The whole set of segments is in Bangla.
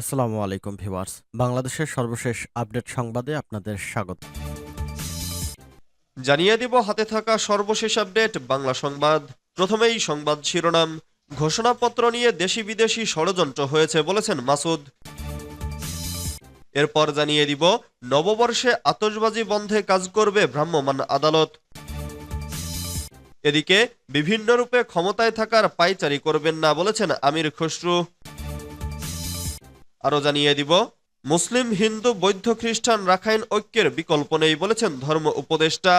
আসসালামু আলাইকুম ভিউয়ার্স। বাংলাদেশের সর্বশেষ আপডেট সংবাদে আপনাদের স্বাগত। জানিয়ে দিব হাতে থাকা সর্বশেষ আপডেট, বাংলা সংবাদ। প্রথমেই সংবাদ শিরোনাম, ঘোষণাপত্র নিয়ে দেশি বিদেশি ষড়যন্ত্র হয়েছে বলেছেন মাসুদ। এরপর জানিয়ে দিব, নববর্ষে আতশবাজি বন্ধে কাজ করবে ভ্রাম্যমাণ আদালত। এদিকে, বিভিন্ন রূপে ক্ষমতায় থাকার পাইচারি করবেন না বলেছেন আমির খসরু। আরও জানিয়ে দিব, মুসলিম, হিন্দু, বৌদ্ধ, খ্রিস্টান, রাখাইন ঐক্যের বিকল্প নেই বলেছেন ধর্ম উপদেষ্টা।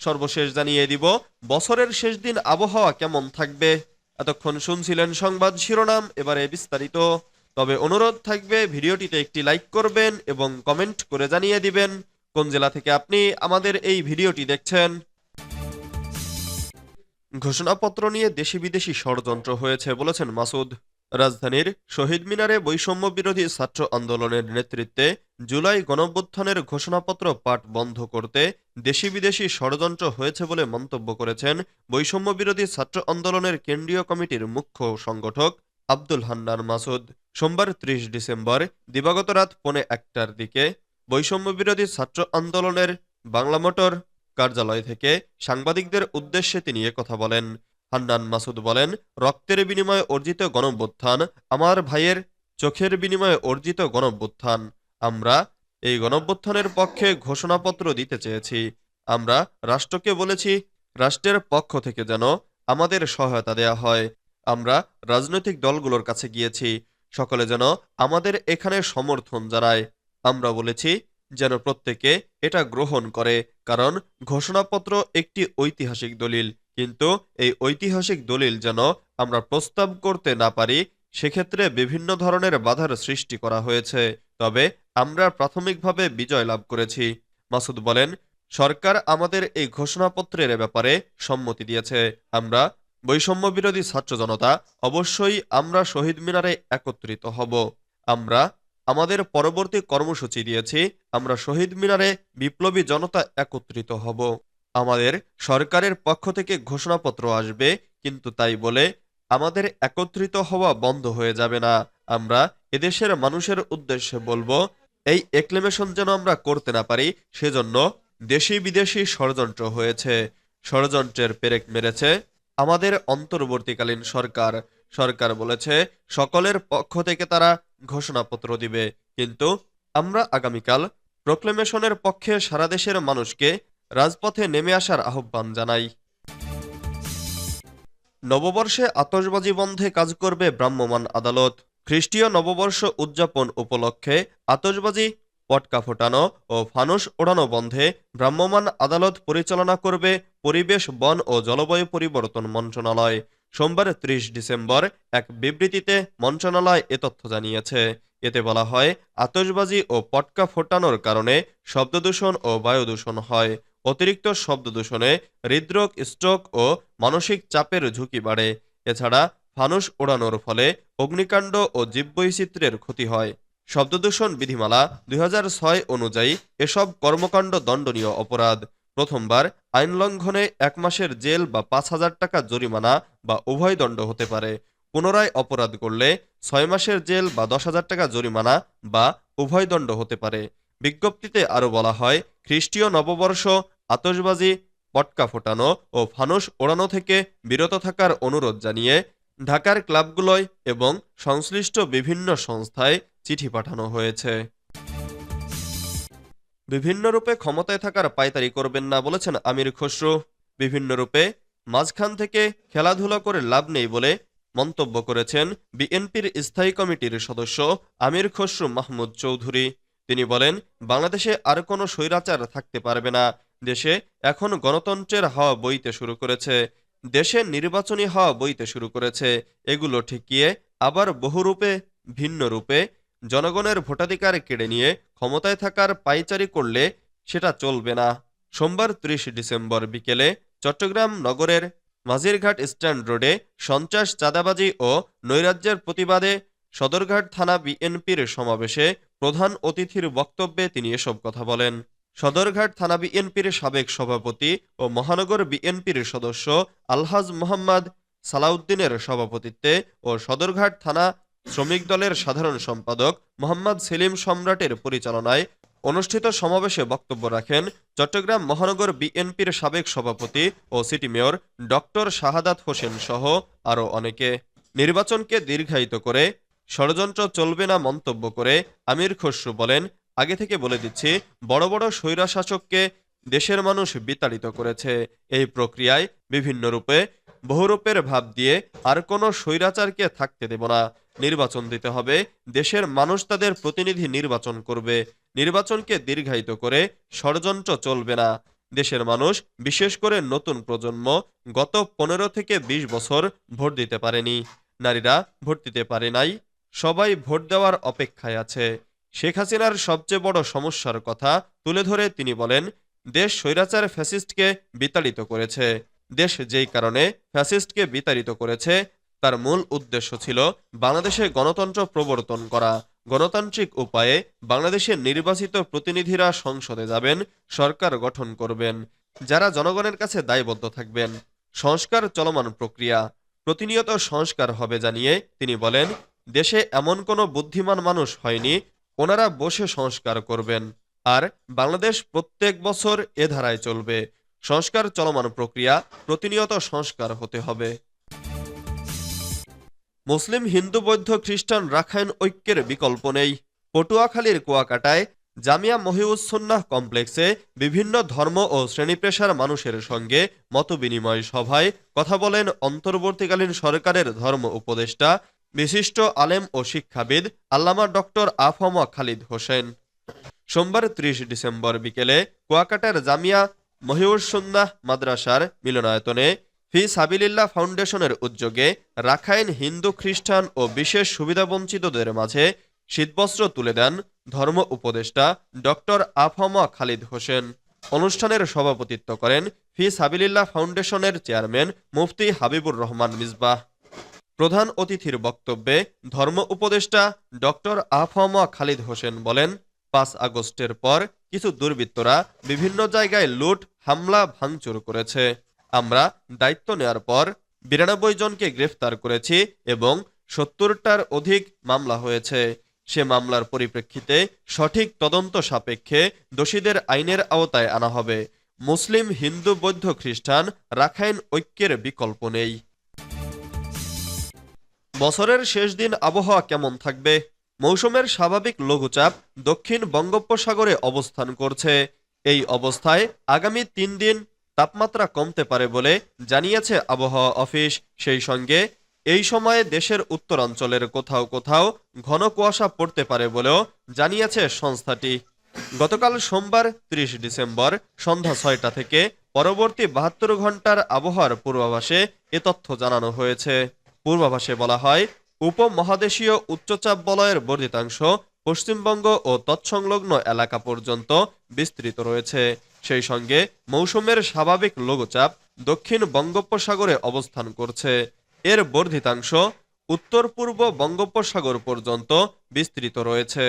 সর্বশেষ জানিয়ে দিব, বছরের শেষ দিন আবহাওয়া কেমন থাকবে? এতক্ষণ শুনছিলেন সংবাদ শিরোনাম, এবারে বিস্তারিত। তবে অনুরোধ থাকবে, ভিডিওটিতে একটি লাইক করবেন এবং কমেন্ট করে জানিয়ে দিবেন, কোন জেলা থেকে আপনি আমাদের এই ভিডিওটি দেখছেন। ঘোষণাপত্র নিয়ে দেশি বিদেশি ষড়যন্ত্র হয়েছে বলেছেন মাসুদ। রাজধানীর শহীদ মিনারে বৈষম্য বিরোধী ছাত্র আন্দোলনের নেতৃত্বে জুলাই গণঅভ্যুত্থানের ঘোষণাপত্র পাঠ বন্ধ করতে দেশি বিদেশি ষড়যন্ত্র হয়েছে বলে মন্তব্য করেছেন বৈষম্য বিরোধী ছাত্র আন্দোলনের কেন্দ্রীয় কমিটির মুখ্য সংগঠক আব্দুল হান্নান মাসুদ। সোমবার ত্রিশ ডিসেম্বর, দিবাগত রাত পৌনে একটার দিকে বৈষম্য বিরোধী ছাত্র আন্দোলনের বাংলা মোটর কার্যালয় থেকে সাংবাদিকদের উদ্দেশ্যে তিনি কথা বলেন। হান্নান মাসুদ বলেন, রক্তের বিনিময়ে অর্জিত গণঅভ্যুত্থান আমার ভাইয়ের চোখের বিনিময়ে অর্জিত গণঅভ্যুত্থান। আমরা এই গণঅভ্যুত্থানের পক্ষে ঘোষণাপত্র দিতে চেয়েছি। আমরা রাষ্ট্রকে বলেছি, রাষ্ট্রের পক্ষ থেকে যেন আমাদের সহায়তা দেয়া হয়। আমরা রাজনৈতিক দলগুলোর কাছে গিয়েছি, সকলে যেন আমাদের এখানে সমর্থন জানায়। আমরা বলেছি যেন প্রত্যেকে এটা গ্রহণ করে, কারণ ঘোষণাপত্র একটি ঐতিহাসিক দলিল। কিন্তু এই ঐতিহাসিক দলিল যেন আমরা প্রস্তাব করতে না পারি, সেক্ষেত্রে বিভিন্ন ধরনের বাধার সৃষ্টি করা হয়েছে। তবে আমরা প্রাথমিকভাবে বিজয় লাভ করেছি। মাসুদ বলেন, সরকার আমাদের এই ঘোষণাপত্রের ব্যাপারে সম্মতি দিয়েছে। আমরা বৈষম্য বিরোধী ছাত্র জনতা, অবশ্যই আমরা শহীদ মিনারে একত্রিত হব। আমরা আমাদের পরবর্তী কর্মসূচি দিয়েছি, আমরা শহীদ মিনারে বিপ্লবী জনতা একত্রিত হব। আমাদের সরকারের পক্ষ থেকে ঘোষণাপত্র আসবে, কিন্তু তাই বলে আমাদের একত্রিত হওয়া বন্ধ হয়ে যাবে না। আমরা এদেশের মানুষের উদ্দেশ্যে বলব, এই এক্লেমেশন যেন আমরা করতে না পারি, সেজন্য দেশি বিদেশি ষড়যন্ত্র হয়েছে। ষড়যন্ত্রের পেরেক মেরেছে আমাদের অন্তর্বর্তীকালীন সরকার। সরকার বলেছে, সকলের পক্ষ থেকে তারা ঘোষণাপত্র দিবে। কিন্তু আমরা আগামীকাল প্রোক্লেমেশনের পক্ষে সারা দেশের মানুষকে রাজপথে নেমে আসার আহ্বান জানাই। নববর্ষে আতশবাজি বন্ধে কাজ করবে ভ্রাম্যমাণ আদালত। খ্রিস্টীয় নববর্ষ উদযাপন উপলক্ষে আতশবাজি, পটকা ফোটানো ও ফানুস ওড়ানো বন্ধে ভ্রাম্যমাণ আদালত পরিচালনা করবে পরিবেশ, বন ও জলবায়ু পরিবর্তন মন্ত্রণালয়। সোমবার ত্রিশ ডিসেম্বর এক বিবৃতিতে মন্ত্রণালয় এ তথ্য জানিয়েছে। এতে বলা হয়, আতশবাজি ও পটকা ফোটানোর কারণে শব্দদূষণ ও বায়ু দূষণ হয়। অতিরিক্ত শব্দ দূষণে হৃদরোগ স্ট্রোক ও মানসিক চাপের ঝুঁকি বাড়ে। এছাড়া ফানুস ওড়ানোর ফলে অগ্নিকাণ্ড ও জীববৈচিত্র্যের ক্ষতি হয়। শব্দদূষণ বিধিমালা দুই হাজার ছয় অনুযায়ী এসব কর্মকাণ্ড দণ্ডনীয় অপরাধ। প্রথমবার আইন লঙ্ঘনে এক মাসের জেল বা পাঁচ হাজার টাকা জরিমানা বা উভয় দণ্ড হতে পারে। পুনরায় অপরাধ করলে ছয় মাসের জেল বা দশ হাজার টাকা জরিমানা বা উভয় দণ্ড হতে পারে। বিজ্ঞপ্তিতে আরও বলা হয় খ্রিস্টীয় নববর্ষ, আতশবাজি, পটকা ফোটানো ও ফানুস ওড়ানো থেকে বিরত থাকার অনুরোধ জানিয়ে ঢাকার ক্লাবগুলোয় এবং সংশ্লিষ্ট বিভিন্ন সংস্থায় চিঠি পাঠানো হয়েছে। বিভিন্ন রূপে ক্ষমতায় থাকার পায়তারি করবেন না বলেছেন আমির খসরু। বিভিন্ন রূপে মাঝখান থেকে খেলাধুলা করে লাভ নেই বলে মন্তব্য করেছেন বিএনপির স্থায়ী কমিটির সদস্য আমির খসরু মাহমুদ চৌধুরী। তিনি বলেন, বাংলাদেশে আর কোনো স্বৈরাচার থাকতে পারবে না। দেশে এখন গণতন্ত্রের হাওয়া বইতে শুরু করেছে। দেশে নির্বাচনী হাওয়া বইতে শুরু করেছে। এগুলো ঠেকিয়ে আবার বহুরূপে ভিন্ন রূপে জনগণের ভোটাধিকার কেড়ে নিয়ে ক্ষমতায় থাকার পাইচারি করলে সেটা চলবে না। সোমবার ত্রিশ ডিসেম্বর বিকেলে চট্টগ্রাম নগরের মাঝিরঘাট স্ট্যান্ড রোডে সন্ত্রাস, চাঁদাবাজি ও নৈরাজ্যের প্রতিবাদে সদরঘাট থানা বিএনপির সমাবেশে প্রধান অতিথির বক্তব্যে তিনি এসব কথা বলেন। সদরঘাট থানা বিএনপির সাবেক সভাপতি ও মহানগর বিএনপির সদস্য আলহাজ মোহাম্মদ সালাউদ্দিনের সভাপতিত্বে ও সদরঘাট থানা শ্রমিক দলের সাধারণ সম্পাদক মোহাম্মদ সেলিম সম্রাটের পরিচালনায় অনুষ্ঠিত সমাবেশে বক্তব্য রাখেন চট্টগ্রাম মহানগর বিএনপির সাবেক সভাপতি ও city mayor doctor Shahadat Hossain সহ আরও অনেকে। নির্বাচনকে দীর্ঘায়িত করে ষড়যন্ত্র চলবে না মন্তব্য করে আমির খসরু বলেন, আগে থেকে বলে দিচ্ছি, বড় বড় স্বৈরাশাসককে দেশের মানুষ বিতাড়িত করেছে। এই প্রক্রিয়ায় বিভিন্ন রূপে, বহুরূপের ভাব দিয়ে আর কোনো স্বৈরাচারকে থাকতে দেব না। নির্বাচন দিতে হবে, দেশের মানুষ তাদের প্রতিনিধি নির্বাচন করবে। নির্বাচনকে দীর্ঘায়িত করে ষড়যন্ত্র চলবে না। দেশের মানুষ, বিশেষ করে নতুন প্রজন্ম, গত পনেরো থেকে ২০ বছর ভোট দিতে পারেনি। নারীরা ভোট দিতে পারে নাই সবাই ভোট দেওয়ার অপেক্ষায় আছে। শেখ হাসিনার সবচেয়ে বড় সমস্যার কথা তুলে ধরে তিনি বলেন, দেশ স্বৈরাচার ফ্যাসিস্টকে বিতাড়িত করেছে। দেশ যেই কারণে ফ্যাসিস্টকে বিতাড়িত করেছে, তার মূল উদ্দেশ্য ছিল বাংলাদেশে গণতন্ত্র প্রবর্তন করা। গণতান্ত্রিক উপায়ে বাংলাদেশের নির্বাচিত প্রতিনিধিরা সংসদে যাবেন, সরকার গঠন করবেন, যারা জনগণের কাছে দায়বদ্ধ থাকবেন। সংস্কার চলমান প্রক্রিয়া। প্রতিনিয়ত সংস্কার হবে জানিয়ে তিনি বলেন দেশে এমন কোনো বুদ্ধিমান মানুষ হয়নি, ওনারা বসে সংস্কার করবেন। আর বাংলাদেশ প্রত্যেক বছর এ ধারায় চলবে। সংস্কার চলমান প্রক্রিয়া প্রতিনিয়ত সংস্কার হতে হবে। মুসলিম হিন্দু বৌদ্ধ খ্রিস্টান রাখাইন ঐক্যের বিকল্প নেই। পটুয়াখালীর কুয়াকাটায় জামিয়া মহিউসুন্নাহ কমপ্লেক্সে বিভিন্ন ধর্ম ও শ্রেণীপেশার মানুষের সঙ্গে মতবিনিময় সভায় কথা বলেন অন্তর্বর্তীকালীন সরকারের ধর্ম উপদেষ্টা বিশিষ্ট আলেম ও শিক্ষাবিদ আল্লামা ডক্টর আফমা খালিদ হোসেন। সোমবার ত্রিশ ডিসেম্বর বিকেলে কুয়াকাটার জামিয়া মহিউসুন্নাহ মাদ্রাসার মিলনায়তনে ফি সাবিলিল্লাহ ফাউন্ডেশনের উদ্যোগে রাখাইন হিন্দু খ্রিস্টান ও বিশেষ সুবিধাবঞ্চিতদের মাঝে শীতবস্ত্র তুলে দেন ধর্ম উপদেষ্টা ডক্টর আফমা খালিদ হোসেন। অনুষ্ঠানের সভাপতিত্ব করেন ফি সাবিলিল্লাহ ফাউন্ডেশনের চেয়ারম্যান মুফতি হাবিবুর রহমান মিসবাহ। প্রধান অতিথির বক্তব্যে ধর্ম উপদেষ্টা ডক্টর আফমা খালিদ হোসেন বলেন, পাঁচ আগস্টের পর কিছু দুর্বৃত্তরা বিভিন্ন জায়গায় লুট, হামলা, ভাঙচুর করেছে। আমরা দায়িত্ব নেওয়ার পর বিরানব্বই জনকে গ্রেফতার করেছি এবং সত্তরটার অধিক মামলা হয়েছে। সে মামলার পরিপ্রেক্ষিতে সঠিক তদন্ত সাপেক্ষে দোষীদের আইনের আওতায় আনা হবে। মুসলিম হিন্দু বৌদ্ধ খ্রিস্টান রাখাইন ঐক্যের বিকল্প নেই। বছরের শেষ দিন আবহাওয়া কেমন থাকবে? মৌসুমের স্বাভাবিক লঘুচাপ দক্ষিণ বঙ্গোপসাগরে অবস্থান করছে। এই অবস্থায় আগামী তিন দিন তাপমাত্রা কমতে পারে বলে জানিয়েছে আবহাওয়া অফিস। সেই সঙ্গে এই সময়ে দেশের উত্তরাঞ্চলের কোথাও কোথাও ঘন কুয়াশা পড়তে পারে বলেও জানিয়েছে সংস্থাটি। গতকাল সোমবার ত্রিশ ডিসেম্বর সন্ধ্যা ছয়টা থেকে পরবর্তী বাহাত্তর ঘণ্টার আবহাওয়ার পূর্বাভাসে এ তথ্য জানানো হয়েছে। পূর্বাভাসে বলা হয়, উপমহাদেশীয় উচ্চচাপ বলয়ের বর্ধিতাংশ পশ্চিমবঙ্গ ও তৎসংলগ্ন এলাকা পর্যন্ত বিস্তৃত রয়েছে। সেই সঙ্গে মৌসুমের স্বাভাবিক লঘুচাপ দক্ষিণ বঙ্গোপসাগরে অবস্থান করছে। এর বর্ধিতাংশ উত্তর পূর্ব বঙ্গোপসাগর পর্যন্ত বিস্তৃত রয়েছে।